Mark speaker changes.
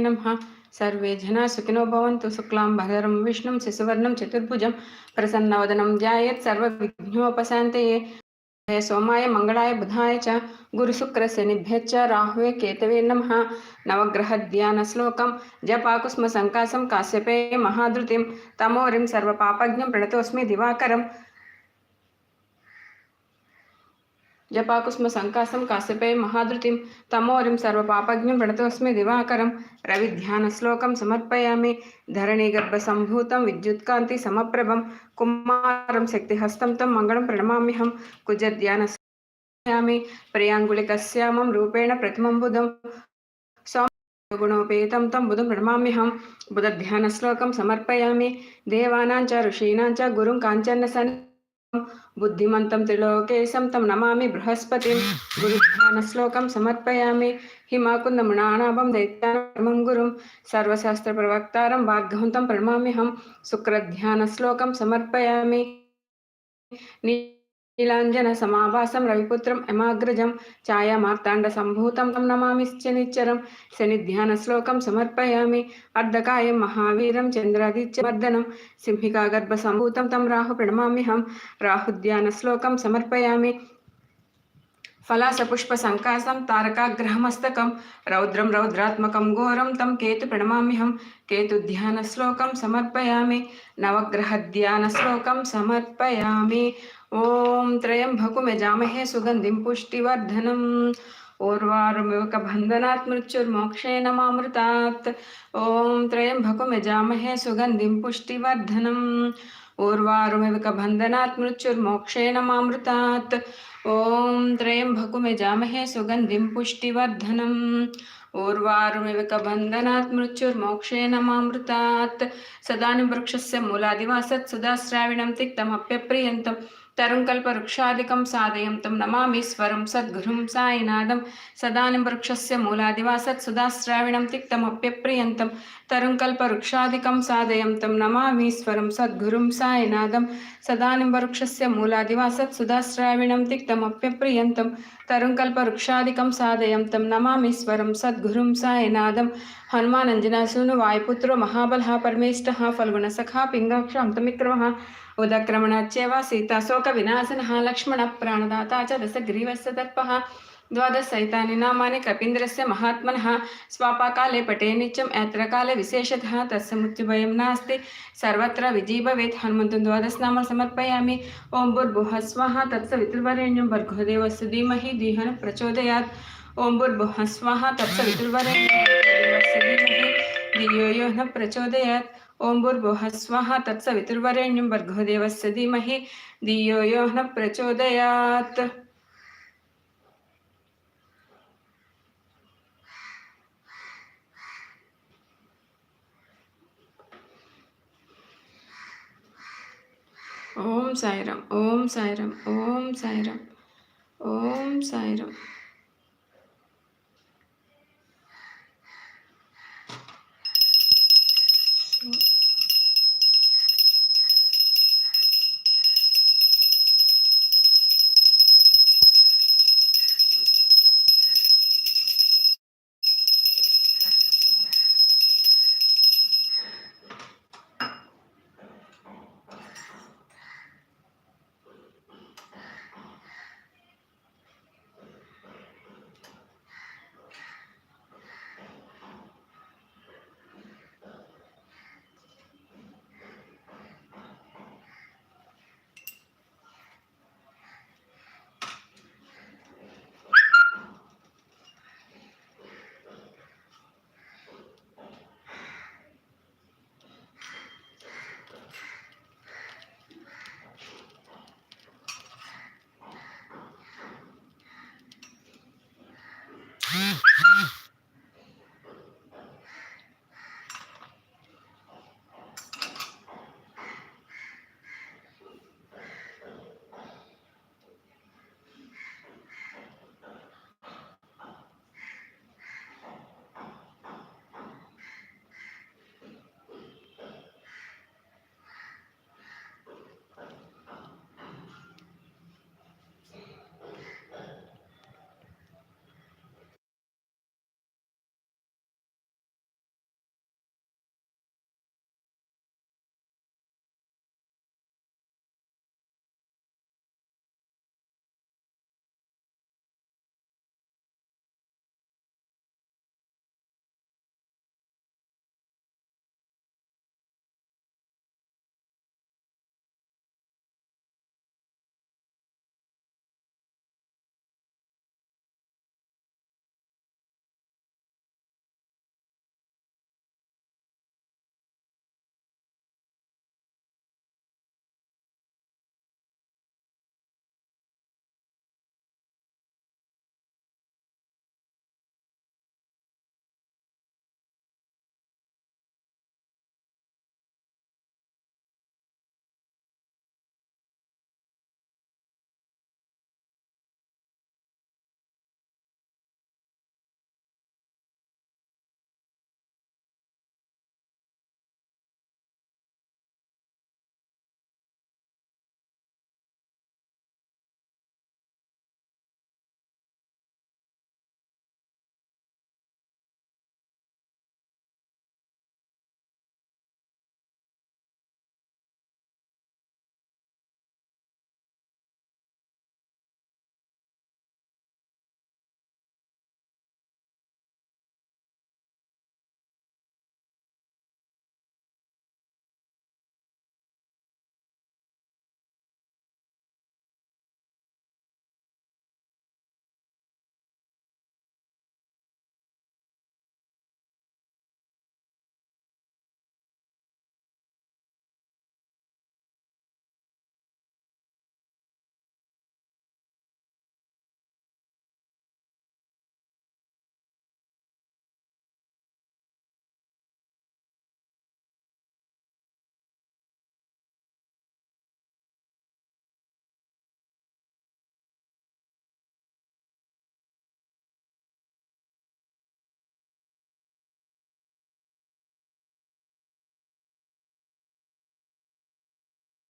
Speaker 1: नमः। सर्वे जना सुखिनो भवन्तु, शुक्लां भरदरं विष्णुं, शिशुवर्णं, चतुर्भुजं, प्रसन्नवदनं ध्यायेत् सर्वविघ्नोपशान्तये। सोमाय, मंगलाय, बुधाय च गुरुशुक्रशनिभ्यश्च राहुवे, केतवे नमः। नवग्रहध्यानश्लोकं जपाकुस्म सङ्कासं काश्यपे महाद्रुतिं तमोरिं सर्वपापज्ञं, प्रणतोऽस्मि दिवाकरम्। జపాకుస్మ సంకాసం కాశ్యపే మహాధృతిం. తమోరిం సర్వపాపజ్ఞం ప్రణతోస్మి దివాకరం. రవి ధ్యాన శ్లోకం సమర్పయామి. ధరణి గర్భ సంభూతం విద్యుత్కాంతి సమప్రభం. కుమారం శక్తిహస్తం తం మంగళం ప్రణమామ్యహం. కుజ ధ్యాన సమర్పయామి ప్రియాంగుళికశ్యామం రూపేణ ప్రతిమం బుధం. గుణోపేతం తం బుధం ప్రణమామ్యహం. బుధధ్యానశ్లోకం సమర్పయామి. దేవానాం చ ఋషీణాం చ గురుం కాంచన్న సన్ बुद्धिमन्तं त्रिलोकेशं तं नमामि बृहस्पतिं। गुरुध्यानश्लोकं समर्पयामि। सर्वशास्त्र दैत्यानं गुरुं। सर्वशास्त्रप्रवक्तारं वाग्भवन्तं प्रणमाम्यहं। शुक्रध्यानश्लोकं समर्पयामि। ఇలాంజన సమాభాసం రవిపుత్రం యమాగ్రజం ఛాయా మార్తాండ సంభూతం తం నమామిశ్చ నిచ్చరం శనిధ్యాన శ్లోకం సమర్పయామి అర్ధకాయం మహావీరం చంద్రాదిత్య వర్ధనం సింహికాగర్భ సంభూతం తం రాహు ప్రణమామ్యహం రాహుధ్యాన శ్లోకం సమర్పయామి फलासपुष्पसङ्कासं तारकाग्रहमस्तकं, रौद्रं रौद्रात्मकं घोरं तं केतु प्रणमाम्यहं। केतुध्यानश्लोकं समर्पयामि, नवग्रहध्यानश्लोकं समर्पयामि। ॐ त्र्यम्भकुमेजामहे सुगन्धिं पुष्टिवर्धनम्। ऊर्वारुमिवकबन्धनात् मृत्युर्मोक्षेण मामृतात् ॐ त्र्यम्भकुमेजामहे सुगन्धिं पुष्टिवर्धनम्। ऊर्वारुमिवकबन्धनात् मृत्युर्मोक्षेण मामृतात्। ॐ त्र्यम्भकुमेजामहे सुगन्धिं पुष्टिवर्धनम्। ऊर्वारुमिवकबन्धनात् मृत्युर्मोक्षेण मामृतात्। सदानि वृक्षस्य मूलादिवासत् सदा तिक्तमप्यप्रियन्तम् तरुङ्कल्पवृक्षादिकं साधयं तं नमामीश्वरं सद्गुरुं सायिनादं सदानिं वृक्षस्य मूलादिवासत् सुधाश्राविणं तिक्तमप्यप्रियन्तं। तरुङ्कल्पवृक्षादिकं साधयं तं नमामीश्वरं सद्गुरुं सायिनादं सदानिं वृक्षस्य मूलादिवासत् सुधाश्राविणं तिक्तमप्यप्रियन्तं। तरुङ्कल्पवृक्षादिकं साधयं तं नमामीश्वरं सद्गुरुं सायिनादं हनुमानञ्जनासूनु वायुपुत्रो महाबलः परमेष्टः। फल्गुणसखा पिङ्गाक्षां तमिक्रमः उदक्रमणाच्चैव सीताशोकविनाशनः लक्ष्मणप्राणदाता च दशग्रीवस्य दर्पः। द्वादशसहितानि नामानि कपीन्द्रस्य महात्मनः। स्वापाकाले पटे नित्यं यात्रकाले विशेषतः तस्य मृत्युभयं नास्ति। सर्वत्र विजयी भवेत् हनुमन्तं द्वादशनाम समर्पयामि। ॐ भूर्भुवः स्वाहा तत्सवितुर्वरेण्यं भर्गोदेवस्य धीमहि। धीहन प्रचोदयात्। ॐ भूर्भुवः स्वाहा तत्सवितुर्वरेण्यं धियो यो न प्रचोदयात्। ओं भुर्भुः स्वः तत्सवितुर्वरेण्यं भर्गोदेव धीमहि। धियो यो न प्रचोदयात्। ओम साईराम ओम साईराम ओम साईराम ओम साईराम।